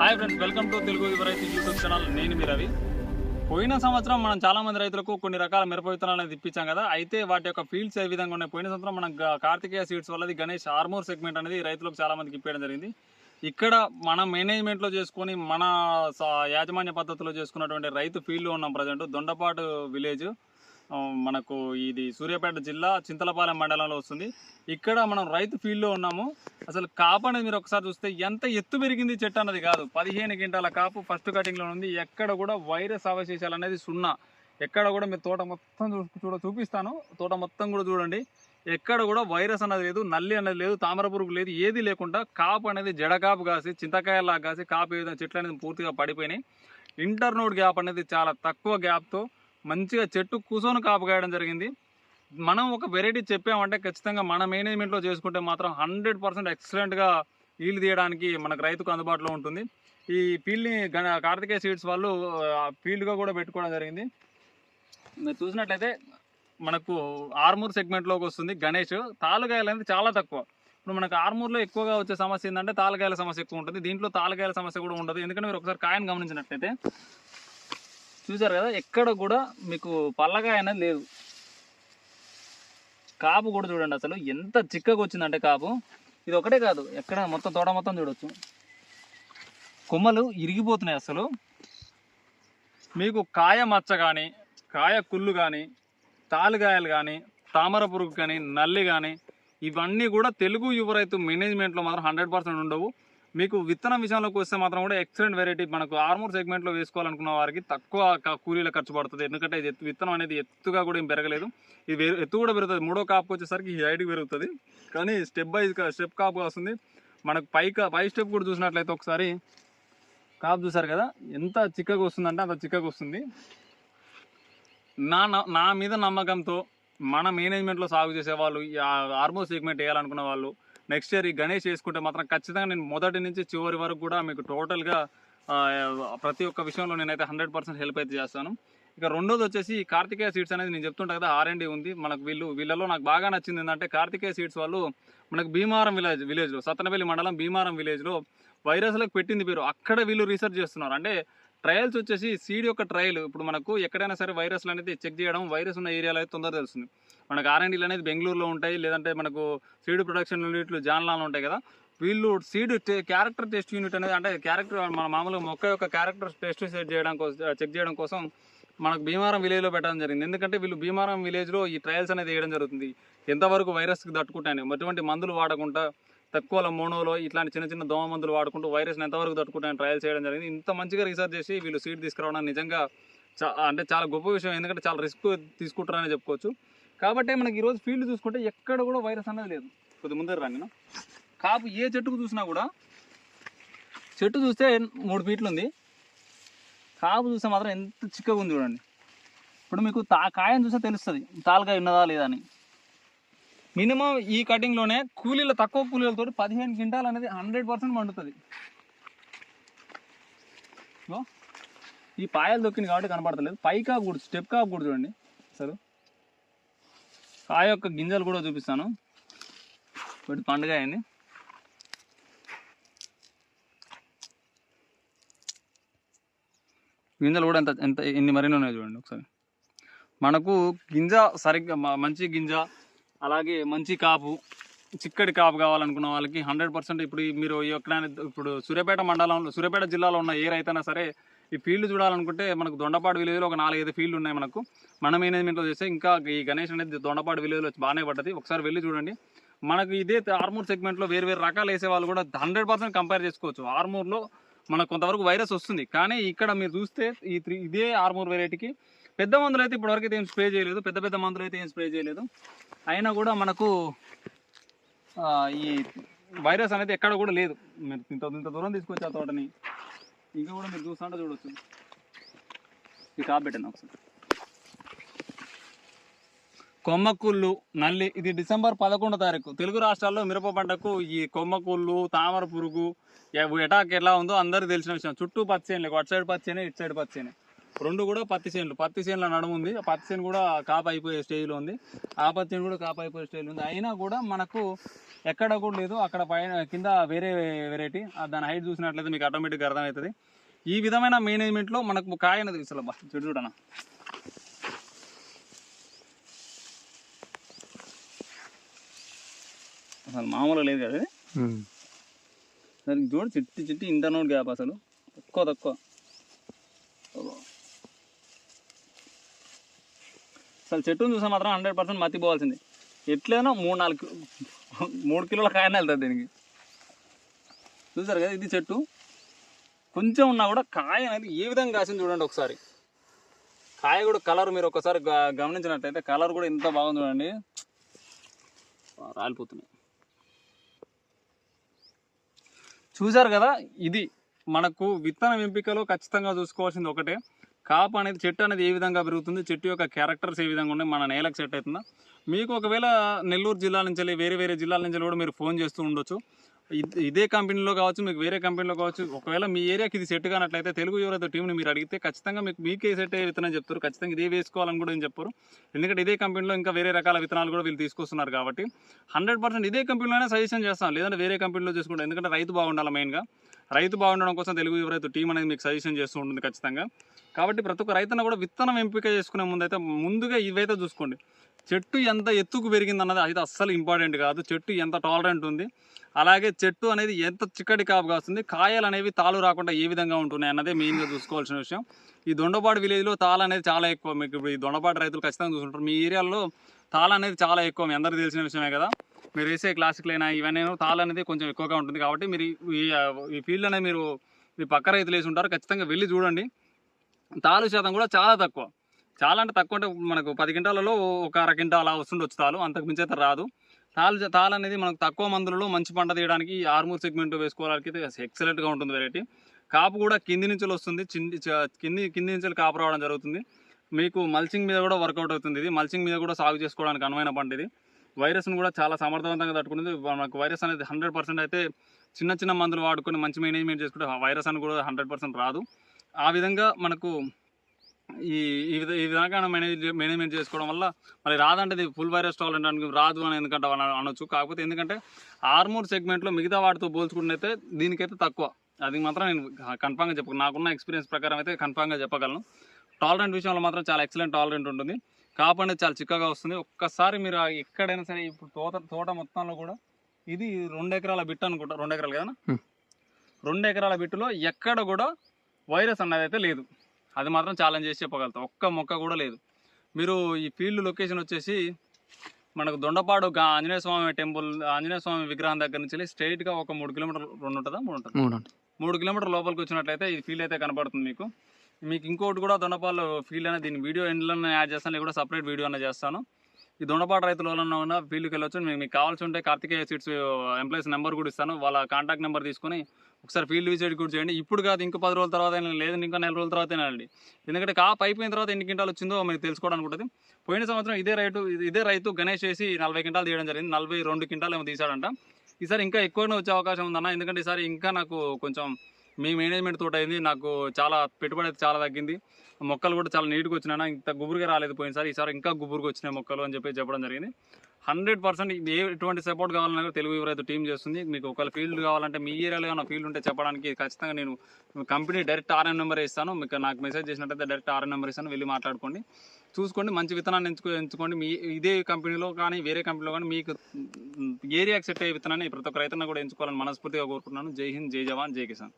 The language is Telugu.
Hi friends welcome to Telugu రైతు యూట్యూబ్ ఛానల్ నేను మీ రవి. పోయిన సంవత్సరం మనం చాలా మంది రైతులకు కొన్ని రకాల మిరప విత్తనాలు అనేది ఇప్పించాం కదా. అయితే వాటి యొక్క ఫీల్డ్స్ ఏ విధంగా ఉన్నాయి? పోయిన సంవత్సరం మనం కార్తికేయ సీడ్స్ వల్లది గణేష్ ఆర్మూర్ సెగ్మెంట్ అనేది రైతులకు చాలా మందికి ఇప్పేయడం జరిగింది. ఇక్కడ మన మేనేజ్మెంట్లో చేసుకొని మన స- యాజమాన్య పద్ధతిలో చేసుకున్నటువంటి రైతు ఫీల్డ్లో ఉన్నాం ప్రజెంట్ దొండపాటు విలేజ్ మనకు ఇది సూర్యాపేట జిల్లా చింతలపాలెం మండలంలో వస్తుంది. ఇక్కడ మనం రైతు ఫీల్డ్లో ఉన్నాము. అసలు కాపు అనేది మీరు ఒకసారి చూస్తే ఎంత ఎత్తు పెరిగింది చెట్టు అన్నది కాదు. పదిహేను గంటల కాపు ఫస్ట్ కటింగ్లో ఉంది. ఎక్కడ కూడా వైరస్ అవశేషాలు అనేది సున్నా. ఎక్కడ కూడా మీరు తోట మొత్తం చూ చూడ చూపిస్తాను. తోట మొత్తం కూడా చూడండి. ఎక్కడ కూడా వైరస్ అనేది లేదు నల్లి అనేది లేదు తామర పురుగు లేదు ఏది లేకుండా కాపు అనేది జడకాపు కాసి చింతకాయలాగా కాసి కాపు ఏదైనా చెట్లు అనేది పూర్తిగా పడిపోయినాయి. ఇంటర్నోడ్ గ్యాప్ అనేది చాలా తక్కువ గ్యాప్తో మంచిగా చెట్టు కూసోని కాపు కాయడం జరిగింది. మనం ఒక వెరైటీ చెప్పామంటే ఖచ్చితంగా మన మేనేజ్మెంట్లో చేసుకుంటే మాత్రం హండ్రెడ్ పర్సెంట్ ఎక్సలెంట్గా ఈల్డ్ తీయడానికి మనకు రైతుకు అందుబాటులో ఉంటుంది. ఈ ఫీల్డ్ని కార్తికేయ సీడ్స్ వాళ్ళు ఫీల్డ్గా కూడా పెట్టుకోవడం జరిగింది. మీరు చూసినట్లయితే మనకు ఆర్మూర్ సెగ్మెంట్లోకి వస్తుంది గణేష్. తాలుగాయలు అనేది చాలా తక్కువ. ఇప్పుడు మనకు ఆర్మూర్లో ఎక్కువగా వచ్చే సమస్య ఏంటంటే తాలుగాయల సమస్య ఎక్కువ ఉంటుంది. దీంట్లో తాలుగాయల సమస్య కూడా ఉండదు. ఎందుకంటే మీరు ఒకసారి కాయను గమనించినట్లయితే చూసారు కదా ఎక్కడ కూడా మీకు పల్లగా అనేది లేదు. కాపు కూడా చూడండి అసలు ఎంత చిక్కగా వచ్చిందంటే కాపు. ఇది ఒకటే కాదు ఎక్కడ మొత్తం తోట మొత్తం చూడొచ్చు. కొమ్మలు ఇరిగిపోతున్నాయి అసలు. మీకు కాయ మచ్చ కానీ కాయ కుళ్ళు కానీ తాలుగాయలు కానీ తామర పురుగు కానీ నల్లి కానీ ఇవన్నీ కూడా తెలుగు యువ రైతు మేనేజ్మెంట్లో మాత్రం హండ్రెడ్ పర్సెంట్ ఉండవు. మీకు విత్తనం విషయంలోకి వస్తే మాత్రం కూడా ఎక్సలెంట్ వెరైటీ మనకు ఆర్మూర్ సెగ్మెంట్లో వేసుకోవాలనుకున్న వారికి తక్కువ కూలీల ఖర్చు పడుతుంది. ఎందుకంటే ఇది ఎత్తు- విత్తనం అనేది ఎత్తుగా కూడా ఏం పెరగలేదు. ఇది ఎత్తు కూడా పెరుగుతుంది. మూడో కాపు వచ్చేసరికి ఈ హైట్కి పెరుగుతుంది. కానీ స్టెప్ బై స్టెప్ కాపు వస్తుంది మనకు పై పై స్టెప్ కూడా చూసినట్లయితే ఒకసారి కాపు చూసారు కదా? ఎంత చిక్కగా వస్తుందంటే అంత చిక్కగా వస్తుంది. నా నా- నా మీద నమ్మకంతో మన మేనేజ్మెంట్లో సాగు చేసే వాళ్ళు ఆ- ఆర్మో సెగ్మెంట్ వేయాలనుకున్న వాళ్ళు నెక్స్ట్ ఇయర్ ఈ గణేష్ చేసుకుంటే మాత్రం ఖచ్చితంగా నేను మొదటి నుంచి చివరి వరకు కూడా మీకు టోటల్గా ప్రతి ఒక్క విషయంలో నేనైతే హండ్రెడ్ పర్సెంట్ హెల్ప్ అయితే చేస్తాను. ఇక రెండోది వచ్చేసి కార్తికేయ సీడ్స్ అనేది నేను చెప్తుంటా కదా ఆర్ ఉంది. మనకు వీళ్ళు వీళ్ళలో నాకు బాగా నచ్చింది ఏంటంటే కార్తికేయ సీడ్స్ వాళ్ళు మనకు భీమారం విలేజ్ విలేజ్లో సత్తనపల్లి మండలం భీమారం విలేజ్లో వైరస్లకు పెట్టింది పేరు. అక్కడ వీళ్ళు రీసెర్చ్ చేస్తున్నారు. అంటే ట్రయల్స్ వచ్చేసి సీడ్ యొక్క ట్రయల్. ఇప్పుడు మనకు ఎక్కడైనా సరే వైరస్లు అనేది చెక్ చేయడం వైరస్ ఉన్న ఏరియాలో అయితే తొందరగా తెలుస్తుంది. మనకు ఆర్ఎండీలు అనేది బెంగళూరులో ఉంటాయి లేదంటే మనకు సీడ్ ప్రొడక్షన్ యూనిట్లు జాన్లాలో ఉంటాయి కదా. వీళ్ళు సీడ్ క్యారెక్టర్ టెస్ట్ యూనిట్ అనేది అంటే క్యారెక్టర్ మన మామూలుగా మొక్క యొక్క క్యారెక్టర్ టెస్ట్ సెట్ చేయడం కోసం చెక్ చేయడం కోసం మనకు భీమారం విలేజ్లో పెట్టడం జరిగింది. ఎందుకంటే వీళ్ళు భీమారం విలేజ్లో ఈ ట్రయల్స్ అనేది వేయడం జరుగుతుంది. ఎంతవరకు వైరస్కి తట్టుకుంటాయని ఎటువంటి మందులు వాడకుండా తక్కువలో మోనోలో ఇట్లాంటి చిన్న చిన్న దోమ మందులు వాడుకుంటూ వైరస్ని ఎంతవరకు తట్టుకుంటాయని ట్రయల్ చేయడం జరిగింది. ఇంత మంచిగా రీసెర్చ్ చేసి వీళ్ళు సీడ్ తీసుకురావడం నిజంగా అంటే చాలా గొప్ప విషయం. ఎందుకంటే చాలా రిస్క్ తీసుకుంటారని చెప్పుకోవచ్చు. కాబట్టి మనకి ఈరోజు ఫీల్డ్ చూసుకుంటే ఎక్కడ కూడా వైరస్ అనేది లేదు. కొద్ది ముందర రండి కాపు ఏ చెట్టుకు చూసినా కూడా చెట్టు చూస్తే మూడు ఫీట్లు ఉంది. కాపు చూస్తే మాత్రం ఎంత చిక్కగా ఉంది చూడండి. ఇప్పుడు మీకు తా కాయను చూస్తే తెలుస్తుంది. తాలుకాయ ఉన్నదా లేదా అని. మినిమం ఈ కటింగ్లోనే కూలీలు తక్కువ కూలీలతో పదిహేను క్వింటాల్ అనేది హండ్రెడ్ పర్సెంట్ పండుతుంది. ఈ పాయలు దొక్కింది కాబట్టి కనపడతలేదు. పై కాపు కూడా స్టెప్ కాపు కూడా చూడండి. అసలు కాయ యొక్క గింజలు కూడా చూపిస్తాను. ఒకటి పండుగ అయింది. గింజలు కూడా ఎంత ఎంత ఎన్ని మరిన్ని ఉన్నాయి చూడండి ఒకసారి. మనకు గింజ సరిగ్గా మంచి గింజ అలాగే మంచి కాపు చిక్కటి కాపు కావాలనుకున్న వాళ్ళకి హండ్రెడ్ పర్సెంట్ ఇప్పుడు మీరు ఎక్కడైనా ఇప్పుడు సూర్యాపేట మండలంలో సూర్యాపేట జిల్లాలో ఉన్న ఏ రైతైనా సరే ఈ ఫీల్డ్ చూడాలనుకుంటే మనకు దొండపాడు విలేజ్లో ఒక నాలుగైదు ఫీల్డ్ ఉన్నాయి మనకు. మన మేనేజ్మెంట్లో చేస్తే ఇంకా ఈ గణేష్ అనేది దొండపాడు విలేజ్లో బాగానే పడ్డది. ఒకసారి వెళ్ళి చూడండి. మనకు ఇదే ఆర్మూర్ సెగ్మెంట్లో వేరు వేరు రకాలు వేసే వాళ్ళు కూడా హండ్రెడ్ పర్సెంట్ కంపేర్ చేసుకోవచ్చు. ఆర్మూర్లో మనకు కొంతవరకు వైరస్ వస్తుంది. కానీ ఇక్కడ మీరు చూస్తే ఈ త్రీ ఇదే ఆర్మూర్ వెరైటీకి పెద్ద మందులు అయితే ఇప్పటివరకు అయితే ఏం స్ప్రే చేయలేదు. పెద్ద పెద్ద మందులు అయితే ఏం స్ప్రే చేయలేదు. అయినా కూడా మనకు ఈ వైరస్ అనేది ఎక్కడ కూడా లేదు. మీరు ఇంత ఇంత దూరం తీసుకొచ్చి ఆ తోటని ఇంకా కూడా మీరు చూస్తుంటే చూడొచ్చు. ఈ కాపు పెట్టండి ఒకసారి. కొమ్మకుళ్ళు నల్లి ఇది డిసెంబర్ పదకొండో తారీఖు. తెలుగు రాష్ట్రాల్లో మిరప పంటకు ఈ కొమ్మకుళ్ళు తామర పురుగు ఎటాక్ ఎలా ఉందో అందరికీ తెలిసిన విషయం. చుట్టూ పచ్చేను అటు సైడ్ పచ్చేనే ఇటు సైడ్ పచ్చేనే రెండు కూడా పత్తి చేనులు. పత్తి చేనుల నడుము ఉంది. పత్తి చేను కూడా కాపు అయిపోయే స్టేజ్లో ఉంది. ఆ పత్తి చేను కూడా కాపు అయిపోయే స్టేజ్లో ఉంది. అయినా కూడా మనకు ఎక్కడ కూడా లేదు. అక్కడ పైన కింద వేరే వెరైటీ. దాని హైట్ చూసినట్లయితే మీకు ఆటోమేటిక్గా అర్థమవుతుంది. ఈ విధమైన మేనేజ్మెంట్లో మనకు కాయ అనేది అసలు బా చెడు చూడనా? అసలు మామూలుగా లేదు కదా సరే చూడు చిట్టి చిట్టి ఇంత నోట్ గ్యాప్ అసలు. తక్కువ తక్కువ. అసలు చెట్టును చూసా మాత్రం హండ్రెడ్ పర్సెంట్ మతిపోవాల్సింది. ఎట్లైనా మూడు నాలుగు మూడు కిలోల కాయనే వెళ్తుంది దీనికి. చూసారు కదా ఇది చెట్టు. కొంచెం ఉన్నా కూడా కాయ అనేది ఏ విధంగా కాసింది చూడండి ఒకసారి. కాయ కూడా కలర్ మీరు ఒకసారి గ- కలర్ కూడా ఎంత బాగుంది చూడండి. రాలిపోతున్నాయి. చూసారు కదా ఇది. మనకు విత్తనం ఎంపికలో ఖచ్చితంగా చూసుకోవాల్సింది ఒకటే. కాపు అనేది చెట్టు అనేది ఏ విధంగా పెరుగుతుంది? చెట్టు యొక్క క్యారెక్టర్స్ ఏ విధంగా ఉన్నాయి? మన నేలకు సెట్ అవుతుందా? మీకు ఒకవేళ నెల్లూరు జిల్లా నుంచి వేరే వేరే జిల్లాల నుంచి కూడా మీరు ఫోన్ చేస్తూ ఉండొచ్చు. ఇదే కంపెనీలో కావచ్చు మీకు వేరే కంపెనీలో కావచ్చు ఒకవేళ మీ ఏరియాకి ఇది సెట్ కానట్లయితే తెలుగు యువత టీంని మీరు అడిగితే ఖచ్చితంగా మీకు మీకే సెట్ అయ్యే విత్తనం చెప్తారు. ఖచ్చితంగా ఇదే వేసుకోవాలని కూడా ఏం చెప్పారు. ఎందుకంటే ఇదే కంపెనీలో ఇంకా వేరే రకాల విత్తనాలు కూడా వీళ్ళు తీసుకొస్తున్నారు కాబట్టి హండ్రెడ్ పర్సెంట్ ఇదే కంపెనీలోనే సజెషన్ చేస్తాం. లేదంటే వేరే కంపెనీలో చేసుకుంటాం. ఎందుకంటే రైతు బాగుండాలి మెయిన్గా. రైతు బాగుండడం కోసం తెలుగు యువరైతు టీం అనేది మీకు సజెషన్ చేస్తూ ఉంటుంది ఖచ్చితంగా. కాబట్టి ప్రతి ఒక్క రైతును కూడా విత్తనం ఎంపిక చేసుకునే ముందు అయితే ముందుగా ఇవైతే చూసుకోండి. చెట్టు ఎంత ఎత్తుకు పెరిగింది అన్నది అది అస్సలు ఇంపార్టెంట్ కాదు. చెట్టు ఎంత టాలరెంట్ ఉంది? అలాగే చెట్టు అనేది ఎంత చిక్కటి కాపు కాస్తుంది? కాయలు అనేవి తాళు రాకుండా ఏ విధంగా ఉంటున్నాయి అన్నదే మెయిన్గా చూసుకోవాల్సిన విషయం. ఈ దొండపాటు విలేజ్లో తాళ అనేది చాలా ఎక్కువ. మీకు ఇప్పుడు ఈ దొండపాటు రైతులు ఖచ్చితంగా చూసుకుంటారు. మీ ఏరియాలో తాళ అనేది చాలా ఎక్కువ. మీ అందరికీ తెలిసిన విషయమే కదా. మీరు వేసే క్లాసిక్లైనా ఇవన్నీ తాళ్ళు అనేది కొంచెం ఎక్కువగా ఉంటుంది కాబట్టి మీరు ఈ ఈ ఫీల్డ్ అనేది మీరు మీ పక్క రైతులు వేసి ఉంటారు. ఖచ్చితంగా వెళ్ళి చూడండి. తాలు శాతం కూడా చాలా తక్కువ. చాలా అంటే తక్కువ అంటే మనకు పది క్వింటాలలో ఒక అర క్వింటాల్ అలా వస్తుండొచ్చు తాలు అంతకు మించి అయితే రాదు. తాలు తాలు అనేది మనకు తక్కువ మందులలో మంచి పంట తీయడానికి ఆర్మూర్ సెగ్మెంట్ వేసుకోవడానికి అయితే ఎక్సలెంట్గా ఉంటుంది వెరైటీ కాపు కూడా కింది నుంచి వస్తుంది. చిండి చ- కింది కింది నుంచి కాపు రావడం జరుగుతుంది. మీకు మల్చింగ్ మీద కూడా వర్కౌట్ అవుతుంది ఇది. మల్చింగ్ మీద కూడా సాగు చేసుకోవడానికి అనువైన పంట ఇది. వైరస్ను కూడా చాలా సమర్థవంతంగా తట్టుకుంటుంది. మనకు వైరస్ అనేది హండ్రెడ్ పర్సెంట్ అయితే చిన్న చిన్న మందులు వాడుకొని మంచి మేనేజ్మెంట్ చేసుకుంటే ఆ వైరస్ అని కూడా హండ్రెడ్ పర్సెంట్ రాదు. ఆ విధంగా మనకు ఈ ఈ విధ ఈ విధంగా మేనేజ్ మేనేజ్మెంట్ చేసుకోవడం వల్ల మరి రాదంటే ఫుల్ వైరస్ టాలెంట్ అని రాదు అని ఎందుకంటే అన- అనొచ్చు. కాకపోతే ఎందుకంటే ఆర్మూర్ సెగ్మెంట్లో మిగతా వాటితో పోల్చుకుంటే దీనికైతే తక్కువ. అది మాత్రం నేను కన్ఫామ్గా చెప్ప నాకున్న ఎక్స్పీరియన్స్ ప్రకారం అయితే కన్ఫామ్గా చెప్పగలను. టాలరెంట్ విషయంలో మాత్రం చాలా ఎక్సలెంట్ టాలరెంట్ ఉంటుంది. కాపు అనేది చాలా చిక్కగా వస్తుంది. ఒక్కసారి మీరు ఎక్కడైనా సరే ఇప్పుడు తోట తోట మొత్తంలో కూడా ఇది రెండు ఎకరాల బిట్ అనుకుంటా రెండు ఎకరాలు కదా. రెండు ఎకరాల బిట్టులో ఎక్కడ కూడా వైరస్ అన్నది అయితే లేదు. అది మాత్రం ఛాలెంజ్ చేసి చెప్పగలుగుతాం. ఒక్క మొక్క కూడా లేదు. మీరు ఈ ఫీల్డ్ లొకేషన్ వచ్చేసి మనకు దొండపాడు ఆంజనేయ స్వామి టెంపుల్ ఆంజనేయ స్వామి విగ్రహం దగ్గర నుంచి వెళ్ళి స్ట్రైట్గా ఒక మూడు కిలోమీటర్లు రెండు ఉంటుందా మూడు ఉంటుంది మూడు కిలోమీటర్ లోపలికి వచ్చినట్లయితే ఈ ఫీల్డ్ అయితే కనపడుతుంది మీకు. మీకు ఇంకోటి కూడా దొండపాలు ఫీల్డ్ అనేది దీని వీడియో ఎండ్లోనే యాడ్ చేస్తాను లేకపోతే సపరేట్ వీడియో అనేది చేస్తాను. ఈ దొండపాటు రైతులు ఉన్న ఫీల్డ్కి వెళ్ళొచ్చు మీకు మీకు కావాల్సి ఉంటే కార్తికేయ సీట్స్ ఎంప్లాయీస్ నెంబర్ కూడా ఇస్తాను వాళ్ళ కాంటాక్ట్ నెంబర్ తీసుకొని ఒకసారి ఫీల్డ్ విజిట్ కూడా చేయండి. ఇప్పుడు కాదు ఇంకో పది రోజుల తర్వాత అయినా లేదంటే ఇంకా నెల రోజుల తర్వాత వెళ్ళండి ఎందుకంటే కాపు అయిపోయిన తర్వాత ఎన్ని క్వింటాలు వచ్చిందో మీకు తెలుసుకోవడానికి ఉంటుంది. పోయిన సంవత్సరం ఇదే రైతు ఇదే రైతు గణేష్ చేసి నలభై క్వింటాలు తీయడం జరిగింది నలభై రెండు క్వింటాలు ఏమో తీశాడంట. ఈసారి ఇంకా ఎక్కువనే వచ్చే అవకాశం ఉందన్న ఎందుకంటే ఈసారి ఇంకా నాకు కొంచెం మీ మేనేజ్మెంట్ తోట అయింది. నాకు చాలా పెట్టుబడి అయితే చాలా తగ్గింది. మొక్కలు కూడా చాలా నీట్గా వచ్చినాయి ఇంత గుబురుగా రాలేదు పోయినసారి. ఈసారి ఇంకా గుబురుగా వచ్చినాయి మొక్కలు అని చెప్పి చెప్పడం జరిగింది. హండ్రెడ్ పర్సెంట్ ఏ ఎటువంటి సపోర్ట్ కావాలన్నా కూడా తెలుగు ఎవరైతే టీం చేస్తుంది. మీకు ఒకవేళ ఫీల్డ్ కావాలంటే మీ ఏరియాలో ఏమైనా ఫీల్డ్ ఉంటే చెప్పడానికి ఖచ్చితంగా నేను కంపెనీ డైరెక్ట్ ఆర్ఎన్ నెంబర్ ఇస్తాను. మీకు నాకు మెసేజ్ చేసినట్టయితే డైరెక్ట్ ఆర్ఎన్ నెంబర్ ఇస్తాను. వెళ్ళి మాట్లాడుకోండి. చూసుకోండి. మంచి విత్తనాన్ని ఎంచుకో ఎంచుకోండి. మీ ఇదే కంపెనీలో కానీ వేరే కంపెనీలో కానీ మీకు ఏరియాకి సెట్ అయ్యే విత్తనాన్ని ప్రతి ఒక్క రైతున్న కూడా ఎంచుకోవాలని మనస్ఫూర్తిగా కోరుకుంటున్నాను. జై హింద్. జై జవాన్. జై కిసాన్.